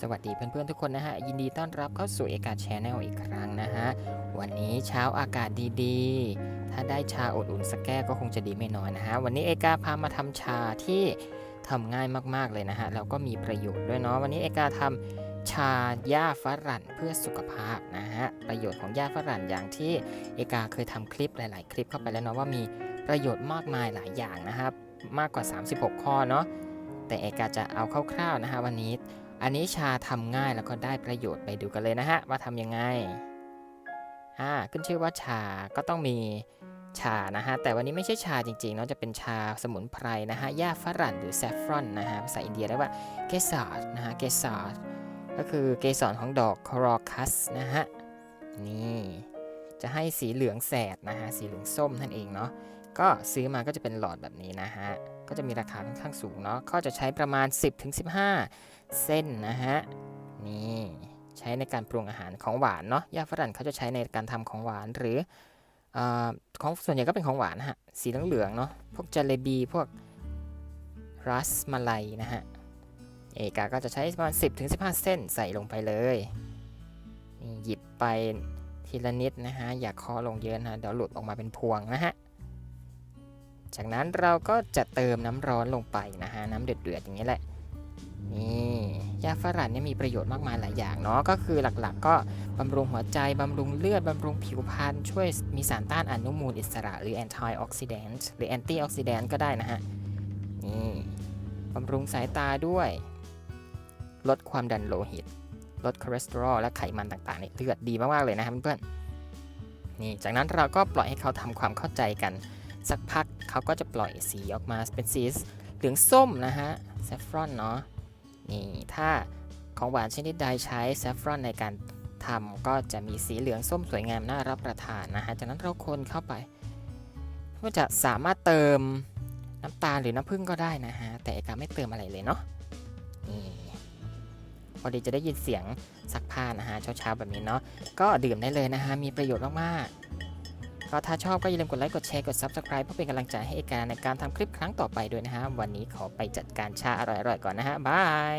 สวัสดีเพื่อนๆทุกคนนะฮะ ยินดีต้อนรับเข้าสู่เอกาแชนแนลอีกครั้งนะฮะ วันนี้เช้าอากาศดีๆ ถ้าได้ชาอุ่นสักแก้วก็คงจะดีไม่น้อยนะฮะ วันนี้เอกาพามาทำชาที่ทำง่ายมากๆเลยนะฮะ แล้วก็มีประโยชน์ด้วยเนาะ วันนี้เอกาทำชาหญ้าฝรั่นเพื่อสุขภาพนะฮะ ประโยชน์ของหญ้าฝรั่นอย่างที่เอกาเคยทำคลิปหลาย ๆ คลิปเข้าไปแล้วเนาะว่ามีประโยชน์มากมายหลายอย่างนะครับ มากกว่า 36 ข้อเนาะ แต่เอกาจะเอาคร่าวๆนะฮะวันนี้ อันนี้ชาทำง่ายแล้วก็ได้ประโยชน์ไปดูกันเลยนะฮะ ว่าทำยังไงอ่าขึ้นชื่อว่าชาก็ต้องมีชานะฮะ แต่วันนี้ไม่ใช่ชาจริงๆเนาะจะเป็นชาสมุนไพรนะฮะหญ้าฝรั่นหรือแซฟรอนนะฮะภาษาอินเดียเรียกว่าเกสรนะฮะเกสรก็คือเกสรของดอกครอคัสนะฮะนี่จะให้สีเหลืองแสดนะฮะสีเหลืองส้มนั่นเองเนาะก็ซื้อมาก็จะเป็นหลอดแบบนี้นะฮะ ก็จะมีราคาค่อนข้างสูงเนาะก็จะใช้ประมาณ 10-15 เส้นนะฮะ นี่ใช้ในการปรุงอาหารของหวานเนาะยาฝรั่งเขาจะใช้ในการทำของหวานหรืออของส่วนใหญ่ก็เป็นของหวานนะฮะสีเหลืองๆเนาะพวกจาเลบีพวกรัสมาลัยนะฮะเอกาก็จะใช้ประมาณ 10-15 เส้นใส่ลงไปเลยหยิบไปทีละนิดนะฮะอย่าเคอลงเยอะนะเดี๋ยวหลุดออกมาเป็นพวงนะฮะ จากนั้นเราก็จะเติมน้ำร้อนลงไปนะฮะน้ำเดือดๆอย่างนี้แหละนี่ยาฝรั่งเนี่ยมีประโยชน์มากมายหลายอย่างเนาะก็คือหลักๆ ก็บำรุงหัวใจ บำรุงเลือด บำรุงผิวพรรณช่วยมีสารต้านอนุมูลอิสระ หรือ antioxidant หรือ antioxidant ก็ได้นะฮะนี่บำรุงสายตาด้วย ลดความดันโลหิต ลดคอเลสเตอรอลและไขมันต่างๆในเลือดดีมากๆเลยนะครับเพื่อนๆนี่จากนั้นเราก็ปล่อยให้เขาทำความเข้าใจกัน สักพักเขาก็จะปล่อยสีออกมาเป็นสีเหลืองส้มนะฮะแซฟรอนเนาะนี่ถ้าของหวานชนิดใดใช้แซฟรอนในการทำก็จะมีสีเหลืองส้มสวยงามน่ารับประทานนะฮะจากนั้นเราคนเข้าไปก็จะสามารถเติมน้ำตาลหรือน้ำผึ้งก็ได้นะฮะแต่เอกาไม่เติมอะไรเลยเนาะนี่พอดีจะได้ยินเสียงซักผ้านะฮะเช้าๆแบบนี้เนาะก็ดื่มได้เลยนะฮะมีประโยชน์มากๆ ก็ถ้าชอบก็อย่าลืมกดไลค์กดแชร์กด Subscribe เพื่อเป็นกำลังใจให้เอกาในการทำคลิปครั้งต่อไปด้วยนะฮะวันนี้ขอไปจัดการชาอร่อยๆก่อนนะฮะบาย